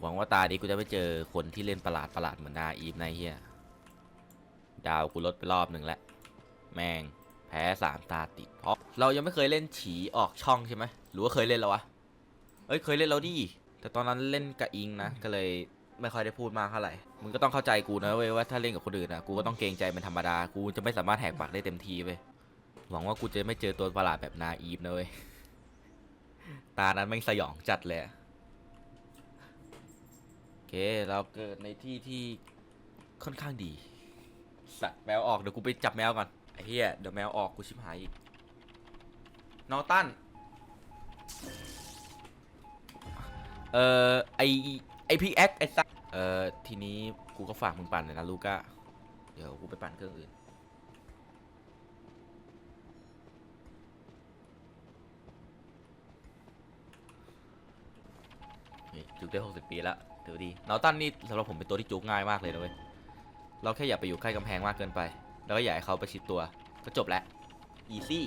หวังว่าตาดีกูจะไม่เจอคนที่เล่นประหลาดประหลาดเหมือนดาอีฟในเฮียดาวกูลดไปรอบหนึ่งแล้วแม่งแพ้สามตาติดเพราะเรายังไม่เคยเล่นฉีออกช่องใช่ไหมหรือว่าเคยเล่นแล้ววะเอ้ยเคยเล่นแล้วดิแต่ตอนนั้นเล่นกับอิงนะก็เลยไม่ค่อยได้พูดมากเท่าไหร่มึงก็ต้องเข้าใจกูนะเว้ยว่าถ้าเล่นกับคนอื่นนะกูก็ต้องเกรงใจเป็นธรรมดากูจะไม่สามารถแหกปากได้เต็มทีเว้ยหวังว่ากูจะไม่เจอตัวประหลาดแบบนาอีฟนะเว้ยตานั้นแม่งสยองจัดเลยอะ เค เราเกิดในที่ที่ค่อนข้างดี สัตว์แมวออกเดี๋ยวกูไปจับแมวก่อนไอ้เหี้ยเดี๋ยวแมวออกกูชิบหายอีกนอตันเอ่อไอไอพีเอ็กไอสัตเอ่อทีนี้กูก็ฝากมึงปั่นเลยนะลูก้าเดี๋ยวกูไปปั่นเครื่องอื่นนี่จุกได้60ปีแล้ว ถือว่าดีนอตันนี่สำหรับผมเป็นตัวที่จุกง่ายมากเลยนะเว้ยเราแค่อย่าไปอยู่ใกล้กำแพงมากเกินไป แล้วก็อย่าให้เขาประชิดตัวก็จบแล้วอีซี่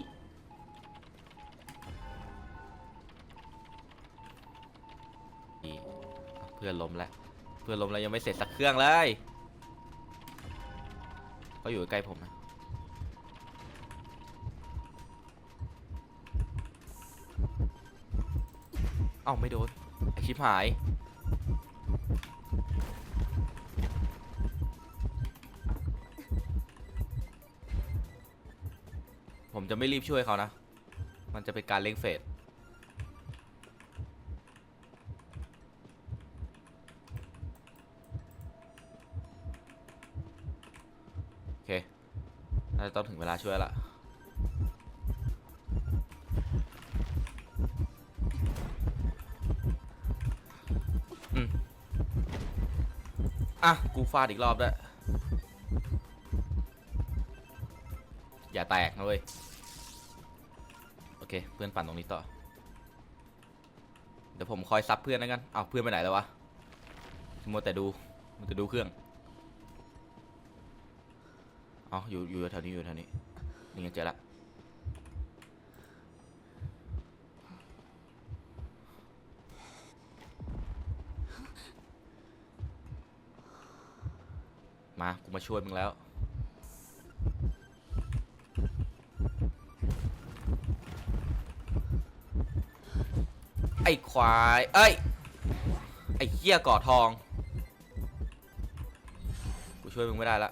นี่เพื่อนล้มแล้วเพื่อนล้มแล้วยังไม่เสร็จสักเครื่องเลยเขาอยู่ใกล้ผมนะเอ้าไม่โดนไอชิบหาย จะไม่รีบช่วยเขานะ มันจะเป็นการเล่งเฟส โอเค น่าจะต้องถึงเวลาช่วยละอืมอะ กูฟาดอีกรอบด้วยอย่าแตกนะเว้ย เคเพื่อนปั่นตรงนี้ต่อ เดี๋ยวผมคอยซับเพื่อนแล้วกันเอาเพื่อนไปไหนแล้ววะมัวแต่ดูมัวแต่ดูเครื่องเอาอยู่อยู่แถวนี้อยู่แถวนี้นี่ไงเจอละมา กูมาช่วยมึงแล้ว อ้ควาย เอ้ย ไอ้เหี้ยก่อทอง กูช่วยมึงไม่ได้ละ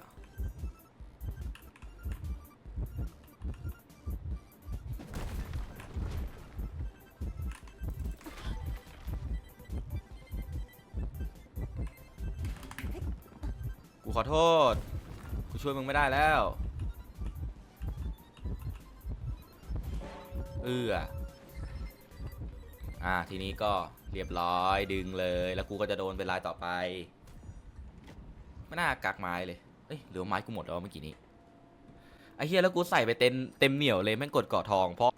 กูขอโทษ กูช่วยมึงไม่ได้แล้ว เอือ อ่าทีนี้ก็เรียบร้อยดึงเลย แล้วกูก็จะโดนเป็นลายต่อไป ไม่น่ากักไม้เลยเอ้ยหรือไม้กูหมดแล้วเมื่อกี้นี้ไอ้เฮียแล้วกูใส่ไปเต็มเต็มเหนียวเลยแม่งกดเกาะทองเพราะ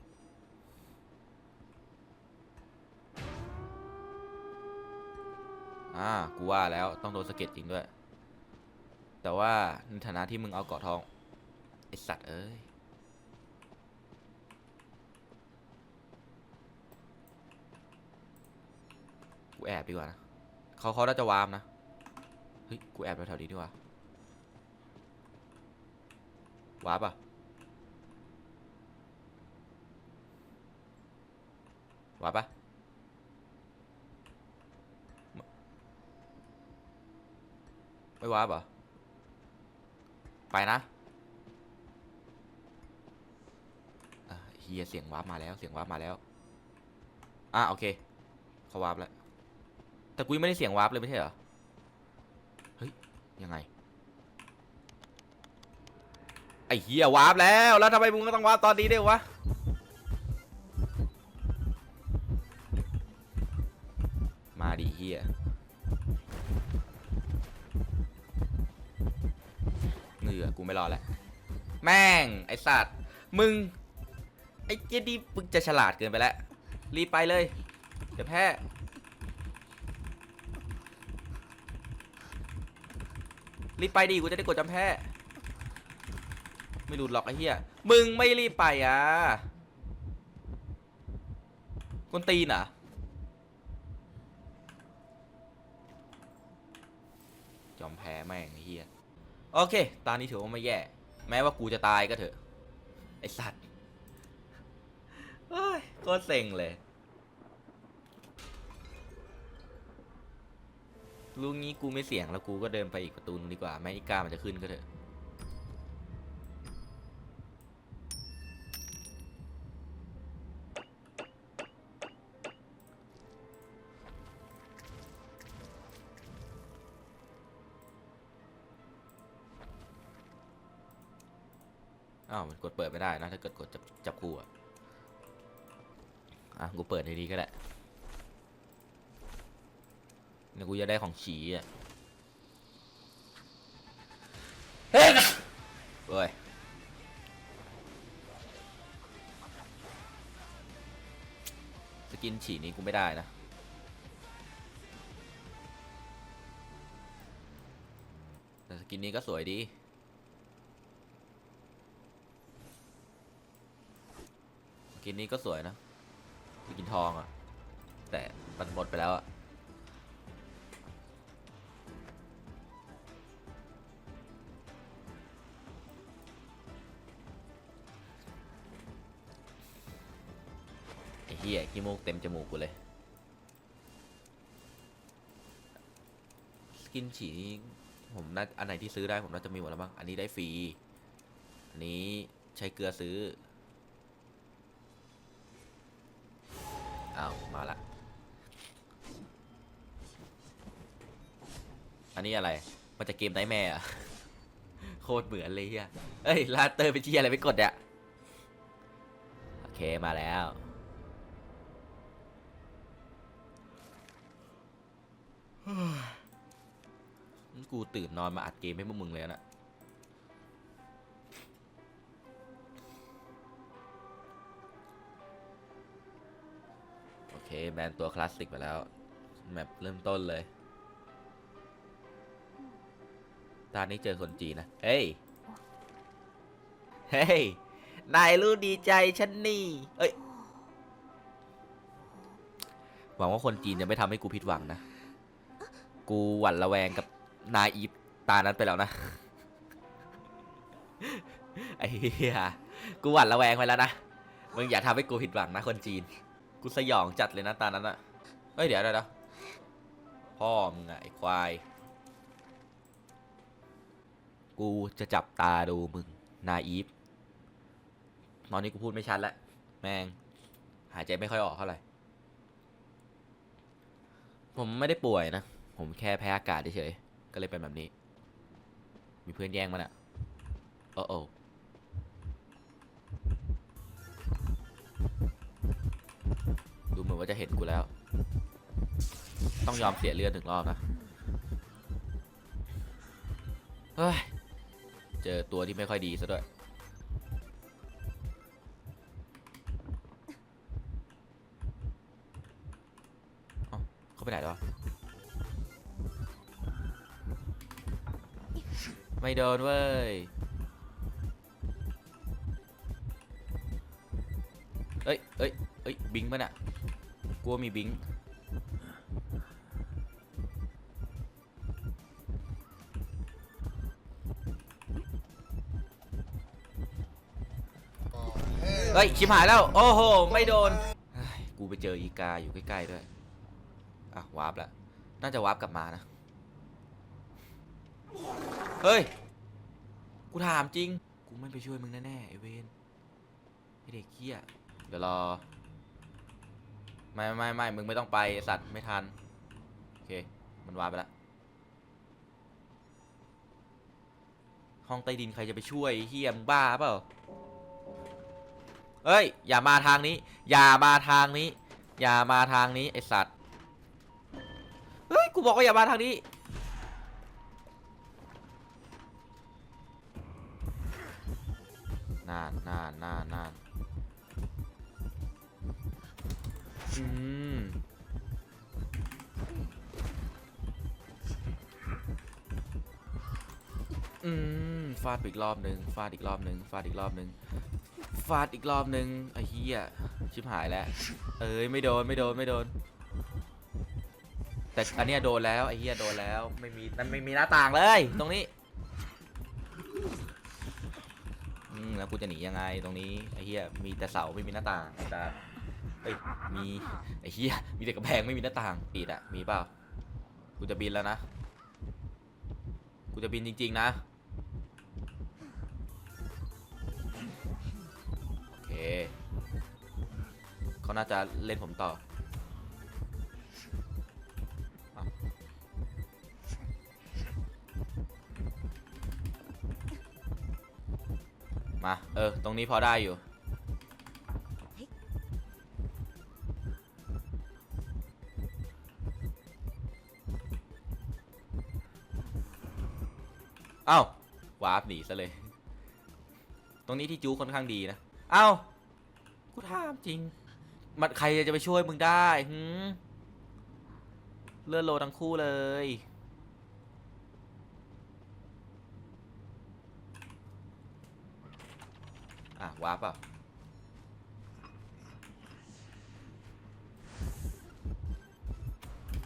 อ่ากูว่าแล้วต้องโดนสะเก็ดจริงด้วย แต่ว่าในฐานะที่มึงเอาเกาะทองไอสัตว์เอ้ย กูแอบดีกว่านะเขาเขาน่าจะวามนะ เฮ้ย กูแอบแถวนี้ดีกว่า วาร์ปอะวาร์ปอะไม่วาร์ปเหรอ ไปนะอะเฮียเสียงวาร์ปมาแล้ว เสียงวาร์ปมาแล้ว อะโอเค เขาวาร์ปแล้ว แต่กูยังไม่ได้เสียงวาร์ปเลยไม่ใช่เหรอ เฮ้ย ยังไง ไอ้เฮียวาร์ปแล้ว แล้วทำไมมึงก็ต้องวาร์ปตอนนี้ด้วยวะ มาดิเฮียเหงื่อกูไม่รอแล้ว แม่ง ไอสัตว์มึง ไอ้เจดีมึงจะฉลาดเกินไปแล้ว รีบไปเลย เดี๋ยวแพ้ รีบไปดิกูจะได้กดจำแพ้ไม่รู้หรอกไอ้เหี้ยมึงไม่รีบไปอะกนตีนอะยอมแพ้แม่งไอ้เฮียโอเคตอนนี้ถือว่าไม่แย่ แม้ว่ากูจะตายก็เถอะ ไอสัตว์เฮ้ยโคตรเซ็งเลย รู้งี้กูไม่เสี่ยงแล้วกูก็เดินไปอีกประตูนึงดีกว่าแม้อีกามันจะขึ้นก็เถอะอ้าวมันกดเปิดไม่ได้นะถ้าเกิดกดจับจับคู่อะอะกูเปิดในนี้ก็ได้ เนี่ยกูจะได้ของฉีอะเฮ้ยเว้ยสกินฉีนี้กูไม่ได้นะแต่สกินนี้ก็สวยดีสกินนี้ก็สวยนะสกินทองอะแต่มันหมดไปแล้วอะ เหี้ยขี้มูกเต็มจมูกกูเลย สกินฉีนี้ผมน่าอันไหนที่ซื้อได้ผมน่าจะมีหมดแล้วบ้างอันนี้ได้ฟรี อันนี้ใช้เกลือซื้อ อ้าว มาละ อันนี้อะไร มันจะเกมไนแม่อะโคตรเหมือนเลยเฮียเอ้ย ลาเตอร์ไปเชี้อะไรไปกดอะโอเคมาแล้ว กูตื่นนอนมาอัดเกมให้พวกมึงเลยนะโอเค แบนตัวคลาสสิกไปแล้ว แมปเริ่มต้นเลยตอนนี้เจอคนจีนนะ เฮ้ย เฮ้ย นายรู้ดีใจฉันนี่ เอ้ย หวังว่าคนจีนจะไม่ทำให้กูผิดหวังนะ กูหวั่นระแวงกับนายอีฟตานั้นไปแล้วนะ ไอ้เหี้ยกูหวั่นระแวงไปแล้วนะ มึงอย่าทำให้กูผิดหวังนะคนจีน กูสยองจัดเลยนะตานั้นอะเฮ้ยเดี๋ยวเดี๋ยวพ่อมึงอะไอ้ควาย กูจะจับตาดูมึงนายอีฟตอนนี้กูพูดไม่ชัดแล้วแมงหายใจไม่ค่อยออกเท่าไหร่ ผมไม่ได้ป่วยนะ ผมแค่แพ้อากาศเฉยๆก็เลยเป็นแบบนี้ มีเพื่อนแย่งมันอะโอ้โอดูเหมือนว่าจะเห็นกูแล้ว ต้องยอมเสียเลือดหนึ่งรอบนะ เฮ้ย เจอตัวที่ไม่ค่อยดีซะด้วยเอ้าเขาไปไหนแล้ว ไม่โดนเว้ย เอ้ยเอ้ยเอ้ย บิงมันอะกลัวมีบิง เฮ้ย ชิบหายแล้ว โอ้โห ไม่โดนเฮ้ยกูไปเจออีกาอยู่ใกล้ ๆ ด้วย อะ วาร์ปละ น่าจะวาร์ปกลับมานะ เฮ้ย กูถามจริง กูไม่ไปช่วยมึงแน่ๆไอเวนไอเด็กเกี้ย เดี๋ยวรอ ไม่ไม่ไม่มึงไม่ต้องไปไอ้สัตว์ไม่ทัน โอเค มันวาไปละ ห้องใต้ดินใครจะไปช่วยไอ้เฮียมงบ้าเปล่า เฮ้ย อย่ามาทางนี้ อย่ามาทางนี้ อย่ามาทางนี้ไอสัตว์ เฮ้ย กูบอกว่าอย่ามาทางนี้ นานนานนานนานอืมอืมฟาดอีกรอบหนึ่งฟาดอีกรอบหนึ่งฟาดอีกรอบหนึ่งฟาดอีกรอบหนึ่งไอ้เหี้ยชิบหายแล้ว เอ้ยไม่โดนไม่โดนไม่โดน แต่อันเนี้ยโดนแล้วไอ้เหี้ยโดนแล้ว ไม่มีมันไม่มีหน้าต่างเลย ตรงนี้อืมแล้วกู จะหนียังไงตรงนี้ไอ้เหี้ยมีแต่เสาไม่มีหน้าต่างแต่เอ้ยมีไอ้เหี้ยมีแต่กระแพงไม่มีหน้าต่างปิดอะมีเปล่ากูจะบินแล้วนะกูจะบินจริง ๆ นะโอเคเขาน่าจะเล่นผมต่อ มา เออ ตรงนี้พอได้อยู่เอ้าวาร์ปหนีซะเลย ตรงนี้ที่จูค่อนข้างดีนะเอ้ากูถามจริง มันใครจะไปช่วยมึงได้หืมเลื่อนโลทั้งคู่เลย อะ วาร์ปเปล่ะ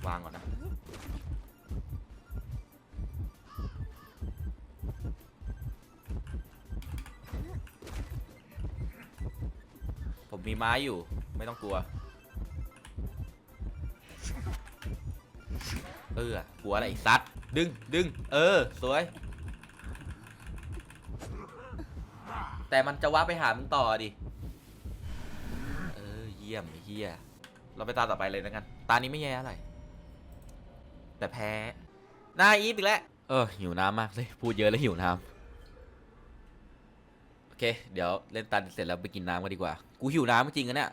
วางก่อนนะ ผมมีไม้อยู่ ไม่ต้องกลัว เออกลัวอะไรอีกซัดดึงดึง เออ สวย แต่มันจะว่าไปหามึงต่อดิ เออเยี่ยมเฮียเราไปตาต่อไปเลยนะกัน ตานี้ไม่แย่อะไร แต่แพ้หน้าอีฟอีกแล้ว เออ หิวน้ำมากเลย พูดเยอะแล้วหิวน้ำ โอเค เดี๋ยวเล่นตันเสร็จแล้วไปกินน้ำกันดีกว่า กูหิวน้ำจริงๆอะเนี่ย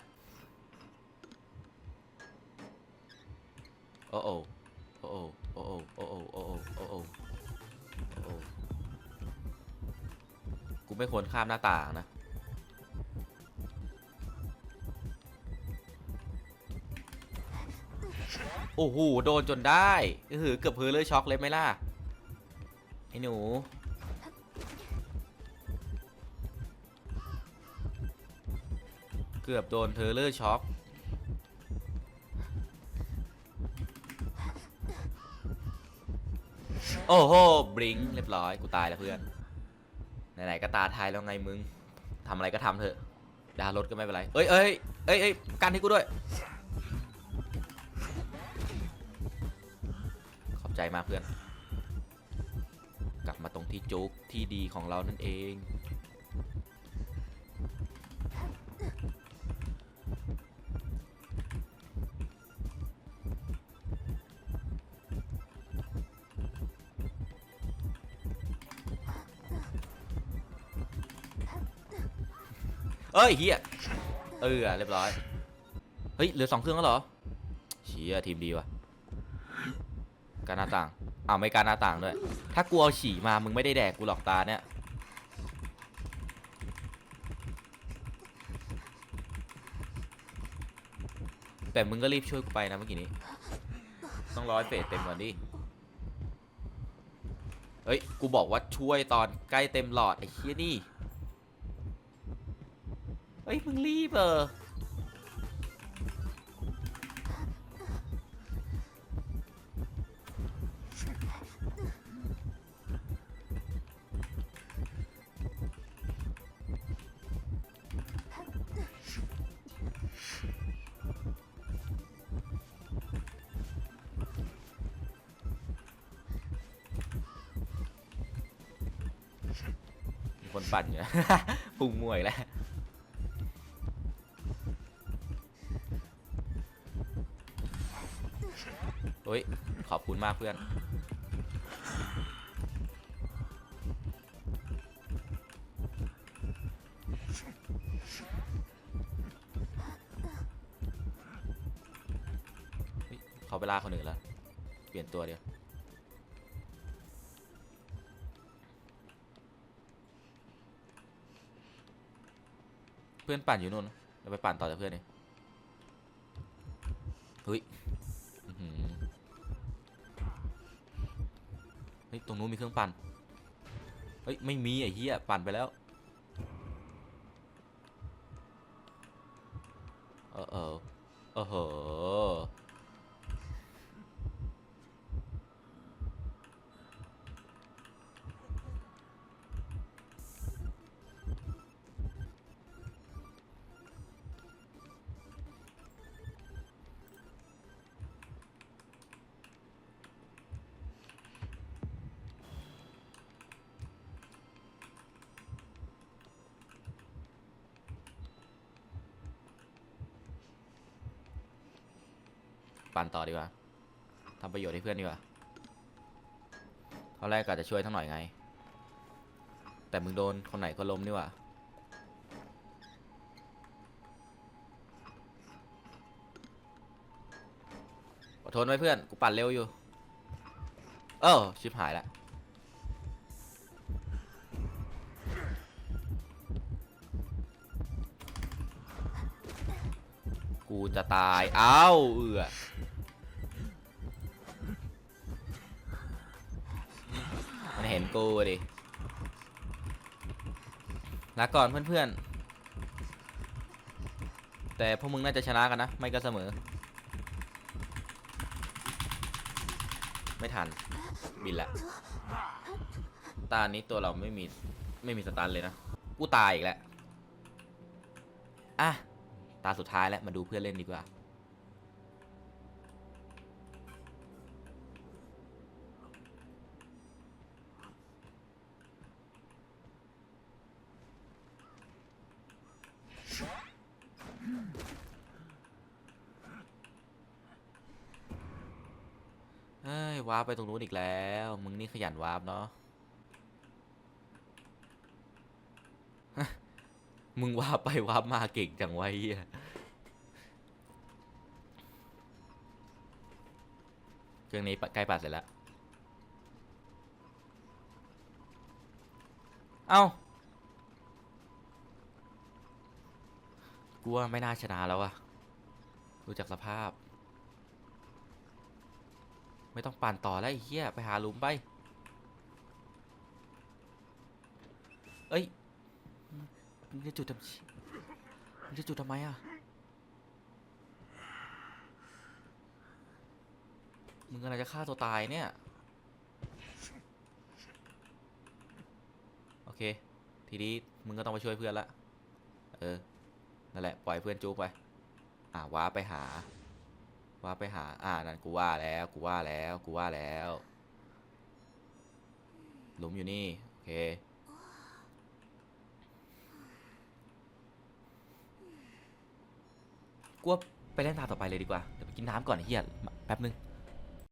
โอ้โอ้โอ้โอ้โอ้โอ้โอ้โอ้โอ้โอ้โอ้โอ้ กูไม่ควรข้ามหน้าต่างนะโอ้โหโดนจนได้เออเกือบเพลเลยช็อกเลยไหมล่ะไอ้หนูเกือบโดนเทอเลอร์ช็อกโอ้โหบริงเรียบร้อย กูตายแล้วเพื่อน ไหนๆก็ตาทายแล้วไงมึงทำอะไรก็ทำเถอะดารถก็ไม่เป็นไร เอ้ยเอ้ยเอ้ยเอ้ยกันให้กูด้วย ขอบใจมากเพื่อน กลับมาตรงที่จุกที่ดีของเรานั่นเอง เอ้ยเฮียเออเรียบร้อย เฮ้ยเหลือสองเครื่องแล้วเหรอเชียทีมดีว่ะการหน้าต่างอ้าวไม่การหน้าต่างด้วย ถ้ากูเอาฉี่มามึงไม่ได้แดกกูหลอกตาเนี่ยแต่มึงก็รีบช่วยกูไปนะเมื่อกี้นี้ ต้องร้อยเฟสเต็มก่อนดิ เฮ้ย กูบอกว่าช่วยตอนใกล้เต็มหลอดไอ้เฮียนี่ เฮ้ยมึงรีบเออคนปั่นอยู่นะพุ่งมวยแล้ว ฮ้ย ขอบคุณมากเพื่อน เขาไปล่าคนอื่นแล้ว เปลี่ยนตัวเดียวเพื่อนปั่นอยู่นู่นเราไปปั่นต่อจากเพื่อนเองเฮ้ย เฮ้ยตรงนู้นมีเครื่องปั่นเฮ้ยไม่มีไอ้เหี้ยปั่นไปแล้ว ปั่นต่อดีกว่าทำประโยชน์ให้เพื่อนดีกว่าตอนแรกก็จะช่วยทั้งหน่อยไง แต่มึงโดนคนไหนก็ล้มนี่ว่าอดทนไว้เพื่อน กูปั่นเร็วอยู่ เออชิบหายแล้วกูจะตาย เอ้า เอือ เห็นกูดิลาก่อนเพื่อนๆ แต่พวกมึงน่าจะชนะกันนะ ไม่ก็เสมอ ไม่ทัน บินละ ตานี้ตัวเราไม่มี ไม่มีสตันเลยนะ กูตายอีกแล้ว อะ ตาสุดท้ายแล้ว มาดูเพื่อนเล่นดีกว่า วาร์ปไปตรงนู้นอีกแล้ว มึงนี่ขยันวาร์ปเนาะมึงวาร์ปไปวาร์ปมาเก่งจังไว้เหี้ยเครื่องนี้ใกล้ปัดเสร็จแล้ว เอ้ากูว่าไม่น่าชนะแล้วอะดูจากสภาพ ไม่ต้องปั่นต่อแล้วไอ้เหี้ยไปหาหลุมไป เอ้ยมึงจะจุดทำมึงจะจุดทำไมอะ มึงกำลังจะฆ่าตัวตายเนี่ย โอเค ทีนี้มึงก็ต้องไปช่วยเพื่อนละ เออ นั่นแหละ ปล่อยเพื่อนจุกไป อ่าว้าไปหา ว่าไปหา อ่านั่นกูว่าแล้ว กูว่าแล้ว กูว่าแล้ว หลุมอยู่นี่ โอเคกูว่าไปเล่นตาต่อไปเลยดีกว่า เดี๋ยวไปกินน้ำก่อนเฮียแป๊บนึง